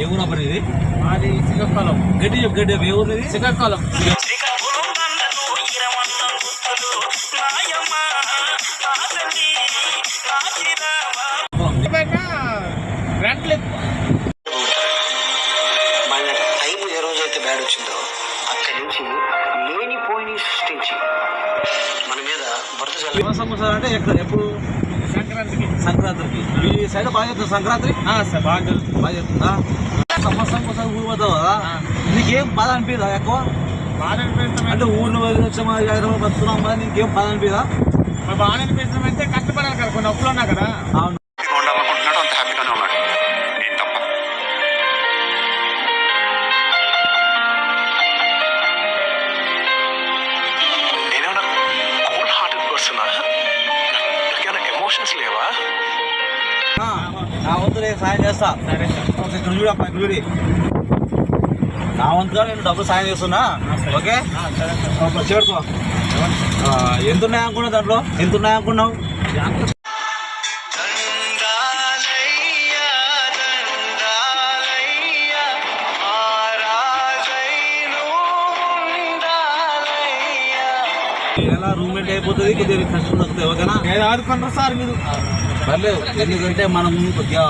ఏ ఊరు అప్పుడు ఇది మాది శ్రీకాకుళం. గడ్డి చెప్పు గడ్డి ఏ ఊరు ఇది శ్రీకాకుళం. మన టైం ఏ రోజైతే బ్యాడ్ వచ్చిందో అక్కడి నుంచి లేనిపోయి సృష్టించి మన మీద బురద చల్లి అంటే ఎక్కడ? ఎప్పుడు? సంక్రాంతికి? మీ సైడ్ బాగా చేస్తుంది సంక్రాంతి? బాగా జరుగుతుంది. బాగా చేస్తుందా సంవత్సరం కోసం ఊరు పోతావు కదా. నీకేం బాధ అనిపిదా ఎక్కువ? అంటే ఊరిని వదిలి వచ్చామా హైదరాబాద్ బతున్నాం కదా నీకేం బాధ అనిపిదా బాగా అనిపిస్తాం అంటే కష్టపడాలి కదా కొన్ని అప్పులు ఉన్నా కదా. అవును. వంతు నేను సాయం చేస్తా. ఇక్కడ చూడప్పా ఇక్కడ చూడి. నా వంతుగా నేను డబ్బులు సాయం చేస్తున్నా? ఓకే? చేరుకో. ఎంత ఉన్నాయి అనుకున్నావు దాంట్లో? ఎంత ఉన్నాయి అయిపోతుంది కొద్దిగా కష్టం తగ్గుతుంది ఓకేనా నేను ఆదుకుంటారు సార్ మీరు. పర్లేదు ఎందుకంటే మనం కొద్దిగా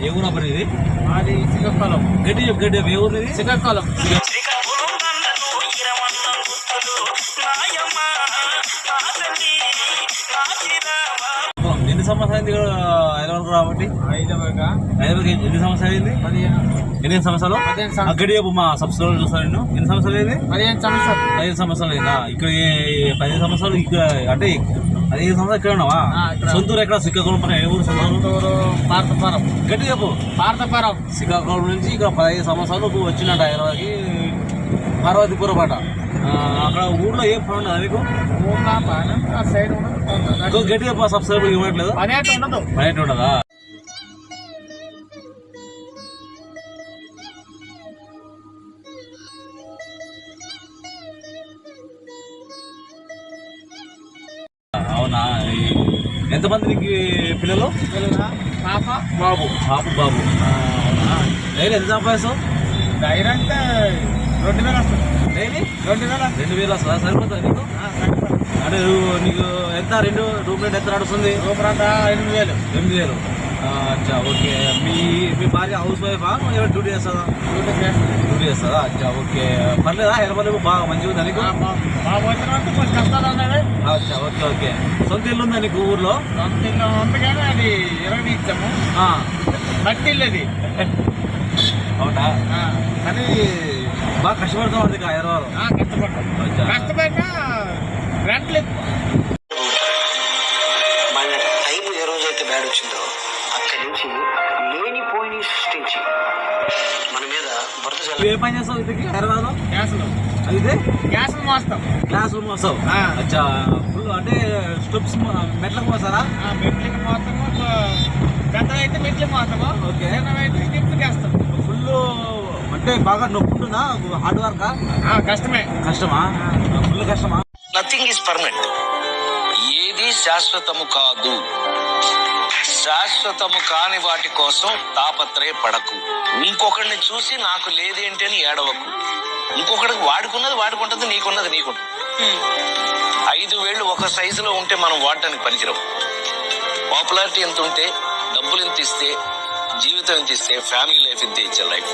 ఏ ఊరు అప్పుడు ఇది మాది శ్రీకాకుళం. గడ్డి చెప్పు గడ్డి ఏ ఊరు ఇది శ్రీకాకుళం. ఎన్ని సంవత్సరాలు హైదరాబాద్ ఎన్ని సంవత్సరాలు అయింది? పదిహేను. ఎన్ని సంవత్సరాలు? పదిహేను సంవత్సరాలు. అక్కడి చెప్పు మా సబ్స్క్రైబర్ చూస్తాను నేను ఎన్ని సంవత్సరాలు అయింది? పదిహేను సంవత్సరాలు. పదిహేను సంవత్సరాలు అయిందా? ఇక్కడ పదిహేను సంవత్సరాలు ఇక్కడ అంటే పదిహేను సంవత్సరాలు ఇక్కడ ఉన్నావా. సొంతూరు ఎక్కడ? శ్రీకాకుళం పక్కన ఏ ఊరు సొంతూరు? పార్థపురం. గట్టి చెప్పు. పార్థపురం. శ్రీకాకుళం నుంచి ఇక్కడ పదిహేను సంవత్సరాలు వచ్చినట్టు హైదరాబాద్కి. పార్వతీపురం ఆ, అక్కడ ఊర్లో ఏం పని ఉండదు ఊర్లో. ఆ సైడ్ ఉండదు. ఇంకో గట్టి చెప్పు సబ్స్క్రైబర్ ఇవ్వట్లేదు? పదిహేను ఉండదు. ఉండదా? అవునా? ఈ- ఎంతమంది నీకు పిల్లలు? పాప? బాబు. బాబు. బాబు అవునా? ఎంత సంపాదిస్తావు? ధైర్యం అంటే రెండు వేలు వస్తుంది. రెండు వేలు? సరిపోతుంది నీకు. అంటే నీకు ఎంత? రెండు రూమ్ రెంట్ ఎంత నడుస్తుంది? రూపాయలు అంతా ఎనిమిది వేలు. ఎనిమిది వేలు. అచ్చా ఓకే. మీ మీ భార్య హౌస్ వైఫా? ఏమైనా డ్యూటీ చేస్తుందా? డ్యూటీ చేస్తుంది. అచ్చా ఓకే. పర్లేదా? హైదరాబాద్ బాగా మంచిగా ఉందా. నీకు అచ్చా ఓకే ఓకే. సొంత ఇల్లు ఉందా నీకు ఊర్లో? సొంత ఇల్లు ఉంది కానీ అది ఇరవై ఇచ్చాము. మట్టి ఇల్లు అది. అవునా? కానీ బాగా కష్టపడుతూ ఉంది హైదరాబాద్ అచ్చా. కష్టపడినా రెంట్లు మన టైం ఏ రోజైతే బ్యాడ్ వచ్చిందో అక్కడి నుంచి లేనిపోయి సృష్టించి మన మీద చల్లి ఏ పని చేస్తావు ఇదికి హైదరాబాద్ గ్యాసులు అయితే? గ్యాసులు మోస్తాం. క్లాస్ రూమ్ వస్తావు ఆ. అచ్చా. ఫుల్ అంటే స్టెప్స్ మెట్లకు పోస్తారా ఆ, మెట్లకి మోస్తాము. పెద్దవి అయితే మెట్లకి మోస్తాము. ఓకే. చిన్నవైతే గిఫ్ట్కి వేస్తాం. ఫుల్ అంటే బాగా నొప్పి ఉంటుందా హార్డ్ వర్కా? ఆ, కష్టమే. కష్టమా? ఫుల్ కష్టమా? నథింగ్ ఈజ్ పర్మనెంట్ ఏది శాశ్వతము కాదు. శాశ్వతము కాని వాటి కోసం తాపత్రయపడకు ఇంకొకరిని చూసి నాకు లేదేంటి అని ఏడవకు. ఇంకొకటికి వాడుకున్నది వాడుకుంటుంది నీకున్నది నీకుంటుంది. ఐదు వేళ్ళు ఒక సైజులో ఉంటే మనం వాడటానికి పనికిరావు. పాపులారిటీ ఎంత ఉంటే డబ్బులు ఎంత ఇస్తే జీవితం ఎంత ఇస్తే ఫ్యామిలీ లైఫ్ ఇంత ఇచ్చే లైఫ్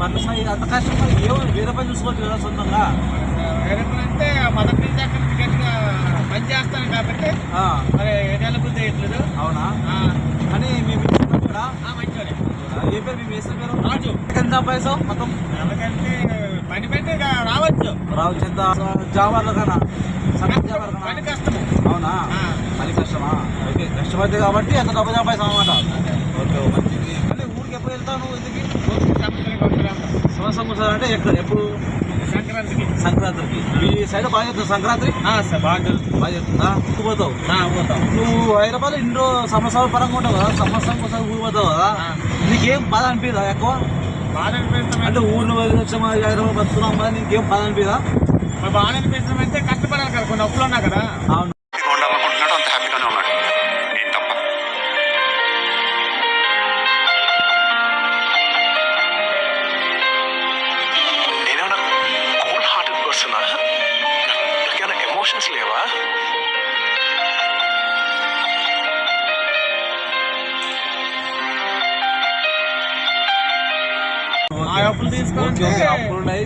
పన్ను సాయి అంత కష్టం ఏమో వేరే పని చూసుకోవచ్చు కదా సొంతంగా. వేరే పని అంటే మొదటి నుంచి అక్కడ గట్టిగా పని చేస్తాను కాబట్టి మరి ఏదైనా బుద్ధి వేయట్లేదు అవునా? కానీ మేము ఇక్కడ. మంచివాడే ఏ పేరు? మేము వేసిన పేరు? రాజు. ఎంత పైసావు మొత్తం? ఎందుకంటే పని పెట్టి రావచ్చు. రావచ్చు ఎంత జాబార్లు కన్నా పని కష్టము. అవునా. పని కష్టమా? ఓకే కష్టమైతే కాబట్టి అంత డబ్బు సంపాదిస్తాం అనమాట ఓకే మంచిది అంటే ఊరికి ఎప్పుడు వెళ్తావు నువ్వు ఇంటికి సంవత్సరం ఒకసారి అంటే ఎక్కడ? ఎప్పుడు? సంక్రాంతికి. సంక్రాంతికి. మీ సైడ్ బాగా చేస్తుంది సంక్రాంతి? బాగా. బాగా చేస్తుందా నువ్వు పోతావు? ఆ, పోతాం. నువ్వు హైదరాబాద్ ఇంట్లో సంవత్సరాల పరంగా ఉంటావు కదా? సంవత్సరం కోసం ఊరు పోతావు కదా. నీకేం బాధ అనిపిదా ఎక్కువ? బాగా అనిపిస్తాం అంటే ఊరిని వచ్చామా హైదరాబాద్ బతున్నాం కదా నీకేం బాధ అనిపిదా బాగా అనిపిస్తాం అంటే కష్టపడాలి కదా కొన్ని అప్పులు ఉన్నా కదా. అవును.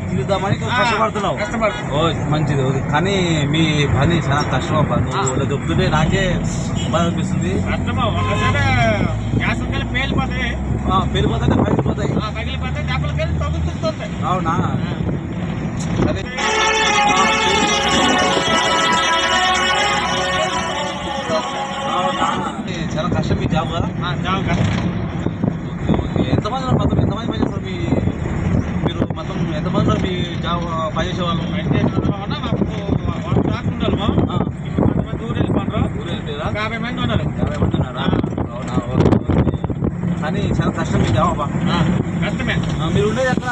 తీరుద్దామని కష్టపడుతున్నావు. ఓ మంచిది కానీ మీ పని చాలా కష్టం అబ్బా. నువ్వు చెప్తుంటే నాకే బాధ అనిపిస్తుంది పేలిపోతాయి పగిలిపోతాయి అవునా? సరే. చాలా కష్టం మీ జాబ్ కదా? జాబ్ కష్టం. ఓకే. ఎంతమంది ఉన్నారు? మొత్తం ఎంతమంది పని చేస్తారు మీ మొత్తం ఎంతమంది ఉన్నారు మీ జాబ్ పని చేసే వాళ్ళు? మాకు వాళ్ళు ఇప్పుడు కొంతమంది ఊరు వెళ్ళిపోండ్రు. ఊరు వెళ్ళిపోయారా? యాభై మంది ఉన్నారు యాభై మంది ఉన్నారా? అవునా ఓకే. కానీ చాలా కష్టం మీ జాబ్ కష్టమే. మీరు ఉండేది ఎక్కడ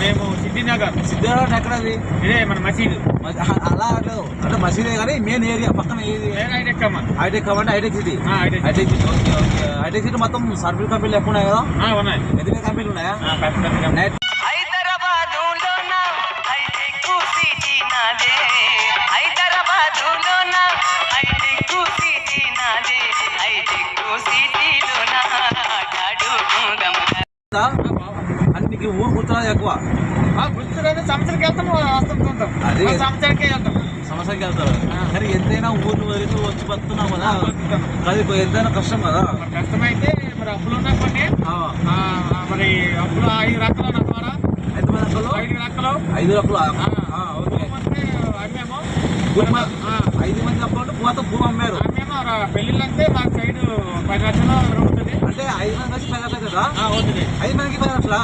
మేము సిద్ధినగర్. సిద్ధార్థ ఎక్కడ అది? ఇదే మన మసీదు. అలా అంటే మసీదే కానీ మెయిన్ ఏరియా పక్కన ఏది? హైటెక్ కాబట్టి Hitech City Hitech City. Hitech City okay okay. Hitech City మొత్తం సర్వీస్ కంపెనీలు ఎక్కువ ఉన్నాయి కదా? ఉన్నాయి. ఎదిగే కంపెనీలు ఉన్నాయా. నైట్ నీకు ఊరు గుర్తురాదు ఎక్కువ. ఆ, గుర్తురాదు సంవత్సరానికి వెళ్తాం వస్తుంటాం అదే. సంవత్సరానికే వెళ్తాం. సమస్యకి వెళ్తారు. కానీ ఎంతైనా ఊరు నువ్వు వచ్చి బతున్నావు కదా. అది ఎంతైనా కష్టం కదా? కష్టమైతే మరి అప్పులు ఉన్నాయి కొన్ని మరి అప్పులు ఐదు రకాలు నా ద్వారా ఎంతమంది అక్కలు? ఐదు రకాలు. ఐదు అక్కలు ఆ. ఓకే భూమి అమ్మేమో భూమి ఆ, ఐదు మంది అక్కలు పోతే భూమి అమ్మారు. పెళ్ళిళ్ళంటే మా సైడ్ పది లక్షలు అంటే ఐదు మంది కలిసి పది లక్షలు ఆ, అవుతుంది. ఐదు మందికి పది లక్షలా?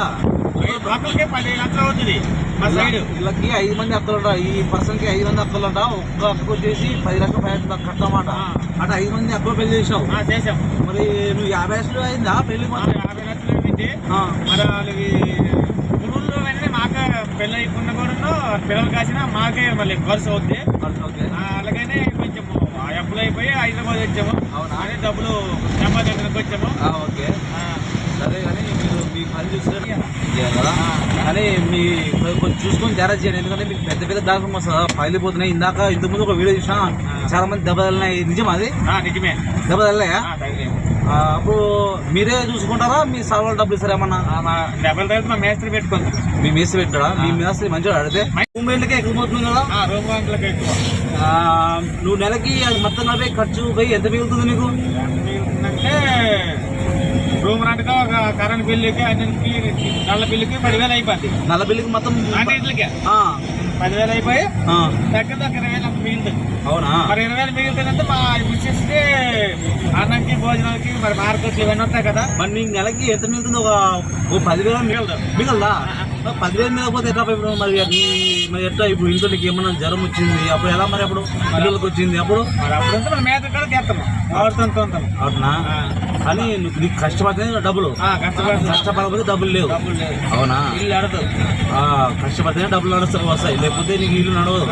ఒకరికి పది లక్షలు అవుతుంది. మా సైడ్. వీళ్ళకి ఐదు మంది అక్కలు ఉంటా ఈ పర్సన్కి ఐదు మంది అక్కలు ఉంటా ఒక్క అక్క వచ్చేసి పది లక్షలు పది కట్టమాట. అంటే ఐదు మంది అక్కలు పెళ్ళి చేసావు ఆ, చేసాం మరి నువ్వు యాభై లక్షలు అయిందా? పెళ్ళి యాభై లక్షలు అయింది. మరి పెళ్ళి అయిపోయిన కూడా పిల్లలు కాసిన మాకే మళ్ళీ ఖర్చు అవుద్ది. ఆ, అలాగనే కొంచెం అప్పులు అయిపోయి హైదరాబాద్ వచ్చాము. అవునా? డబ్బులు జమా దగ్గరకు వచ్చాము ఓకే. సరే కానీ మీరు మీ పని చూస్తే చేయాలి కదా. కానీ మీ కొంచెం చూసుకొని జాగ్రత్త చేయండి. ఎందుకంటే మీకు పెద్ద పెద్ద డాక్టర్ వస్తుందా పగిలిపోతున్నాయి ఇందాక ఇంతకు ముందు ఒక వీడియో చూసినా చాలా మంది దెబ్బ నిజం అది? నిజమే. దెబ్బ తగిలాయా. ఆ, అప్పుడు మీరే చూసుకుంటారా? మీ సర్వర్ డబ్బులు ఇస్తారా ఏమన్నా? డబ్బులు తగిలితే మా మేస్త్రి పెట్టుకుంటాం మీ మేస్త్రి పెట్టాడా మీ మేస్త్రి మంచిగా అడిగితే మూమెంట్కే ఎక్కువ పోతుంది కదా? ఆ, రూమ్ బ్యాంకులకు ఎక్కువ. నువ్వు నెలకి అది మొత్తం నలభై ఖర్చు పోయి ఎంత మిగులుతుంది నీకు? అంటే రూమ్ రెంట్గా ఒక కరెంట్ బిల్లుకి అన్నింటికి నల్ల బిల్లుకి పదివేలు అయిపోద్ది. నల్ల బిల్లుకి మొత్తం పదివేలు అయిపోయి దగ్గర దగ్గర ఇరవై వేలు అంత మిగులుతుంది అవునా? మరి ఇరవై వేలు మిగులుతుందంటే మా మిస్సెస్కి అన్నంకి భోజనాలకి మరి మార్కెట్లు ఇవన్నీ ఉంటాయి కదా. మరి నీకు నెలకి ఎంత మిగులుతుంది? ఒక ఓ పదివేల మిగలదు. మిగలదా. పదివేలు మిగలకపోతే ఎట్లా ఇప్పుడు మరి మరి ఎట్లా ఇప్పుడు ఇంట్లో నీకు ఏమన్నా జ్వరం వచ్చింది? అప్పుడు ఎలా మరి అప్పుడు పిల్లలకి వచ్చింది? అప్పుడు? మరి అప్పుడంతా మనం మేత కూడా చేస్తాము ఆడుతుంటూ అవునా. కానీ నీకు కష్టపడితే డబ్బులు. కష్టపడకపోతే డబ్బులు లేవు. అవునా? ఇల్లు ఆడదు ఆ, కష్టపడితేనే డబ్బులు నడుస్తాయి వస్తాయి. లేకపోతే నీకు ఇల్లు నడవదు.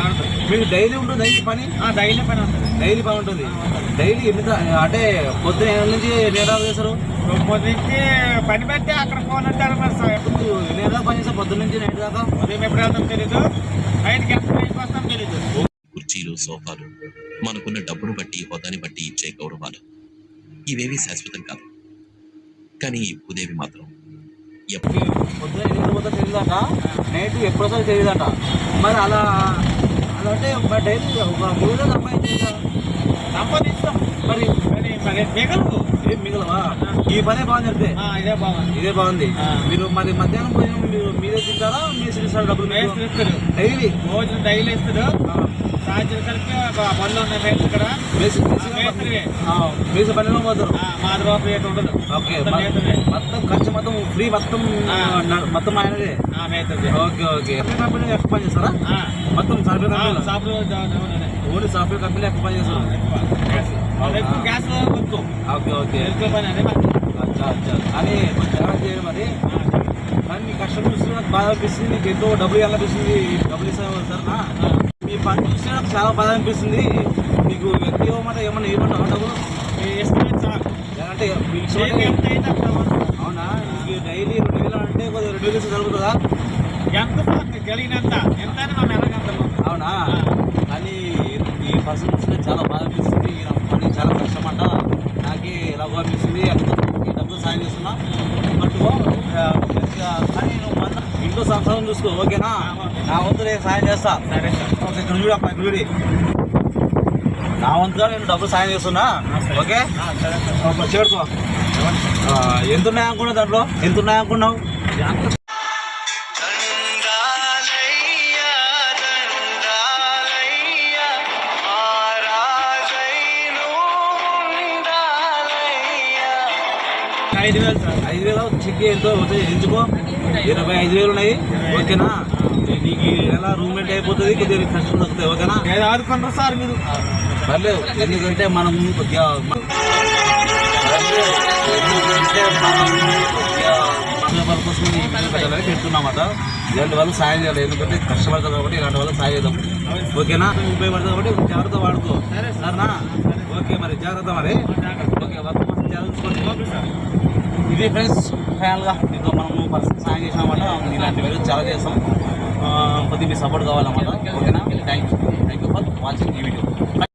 మీకు డైలీ ఉంటుంది డైలీ పని? డైలీ పని ఉంటుంది. డైలీ పని ఉంటుంది. డైలీ ఎన్ని అంటే పొద్దున ఎన్ని నుంచి ఎన్ని గంటలు చేస్తారు పని పెట్టి అక్కడ ఫోన్ అంటారు ఎన్ని గంటలకు పని చేస్తారు? పొద్దున్న నుంచి నైట్ దాకా? ఉదయం ఎప్పుడు వెళ్తాం తెలీదు. నైట్కి ఎంత టైంకి వస్తాం తెలీదు. కుర్చీలు సోఫాలు. మనకున్న డబ్బును బట్టి హోదాని బట్టి ఇచ్చే గౌరవాలు. ఇవేవి శాశ్వతం కాదు కానీ ఈ భూదేవి మాత్రం ఎప్పుడు పొద్దున తెలియదట నైట్ ఎప్పుడు వస్తారో తెలియదట. మరి అలా అలా అంటే మరి డైలీ ఒక మూడు రోజులు మరి మరి ఏం మిగలవా? ఈ పనే బాగుంది ఇదే బాగుంది ఇదే బాగుంది. మీరు మరి మధ్యాహ్నం భోజనం మీరు మీరే తింటారా? మీ ఇస్తారు డబ్బులు డైలీ. భోజనం డైలీ ఇస్తారు. సాయంత్రం కలిపి బండ్లు ఉన్నాయి మేస్త్రి ఇక్కడ. మేస్త్రి మేస్త్రివే. మేస్త్రి పనిలో పోతారు. మాది రూపాయి ఉండదు ఓకే మొత్తం ఖర్చు మొత్తం ఫ్రీ మొత్తం మొత్తం ఆయనదే? ఆ, మేస్త్రివే. Okay okay. సాఫ్ట్వేర్ కంపెనీ ఎక్కువ పని చేస్తారా? మొత్తం సాఫ్ట్వేర్ కంపెనీ దా- ఓన్లీ సాఫ్ట్వేర్ కంపెనీ ఎక్కువ పని చేస్తారు. గ్యాస్. Okay okay. పని అదే కొంచెం జాగ్రత్త మరి. కానీ మీ కష్టం చూస్తే నాకు బాధ అనిపిస్తుంది. నీకు ఎంతో డబ్బులు ఇవ్వాలనిపిస్తుంది డబ్బులు ఇస్తాను సార్. మీ పని చూస్తే నాకు చాలా బాధ అనిపిస్తుంది. నీకు ఎంత ఇవ్వమంటే ఏమన్నా మీ ఇష్టమే చాలు. అంటే. అవునా? డైలీ రెండు వేలు అంటే కొద్దిగా రెండు వేలు జరుగుతుందా ఎంత మాకు కలిగినంత ఎంత అవునా? కానీ ఈ పర్సన్ చూస్తే చాలా బాధ అనిపిస్తుంది. ఈ పని చాలా కష్టం అంట నాకే ఎలాగో అనిపిస్తుంది. ఈ డబ్బులు సాయం చేస్తున్నా. బట్ కానీ నువ్వు మన జాగ్రత్త చూసుకో ఓకేనా? నా వంతు నేను సాయం చేస్తా. సరే సార్. ఓకే ఇక్కడ చూడు ఇక్కడ చూడు. నా వంతుగా నేను డబ్బు సాయం చేస్తున్నా? ఓకే? చేరుకో. ఎంత ఉన్నాయి అనుకున్నావు దాంట్లో? ఎంత ఉన్నాయి అనుకున్నావు? ఐదు వేలు సార్ ఐదు వేలు చెక్ ఎంతో ఎంచుకో. ఇరవై ఐదు వేలు ఉన్నాయి. ఓకేనా? నీకు ఈ నెల రూమ్ రెంట్ అయిపోతుంది? కొద్దిగా కష్టం తగ్గుతాయి ఓకేనా ఏదో ఆదుకున్నారు సార్ మీరు. పర్లేదు ఎందుకంటే మనం ఎందుకంటే మనం బిల్లు పెట్టాలని పెడుతున్నామాట. ఇలాంటి వాళ్ళు సాయం చేయాలి. ఎందుకంటే కష్టపడతారు కాబట్టి ఇలాంటి వాళ్ళకి సాయం చేద్దాం. ఓకేనా? ఉపయోగపడుతుంది కాబట్టి జాగ్రత్త వాడుకో. సరేనా? ఓకే మరి జాగ్రత్త మరి. ఓకే వర్క్ ఇది ఫ్రెండ్స్ ఫైనల్గా మీతో మనము పర్సన్ సాయం చేసామన్నమాట ఇలాంటి వీడియో చాలా చేస్తాం. కొద్దిగా మీ సపోర్ట్ కావాలన్నమాట. ఓకేనా? Thank you thank you for watching ఈ వీడియో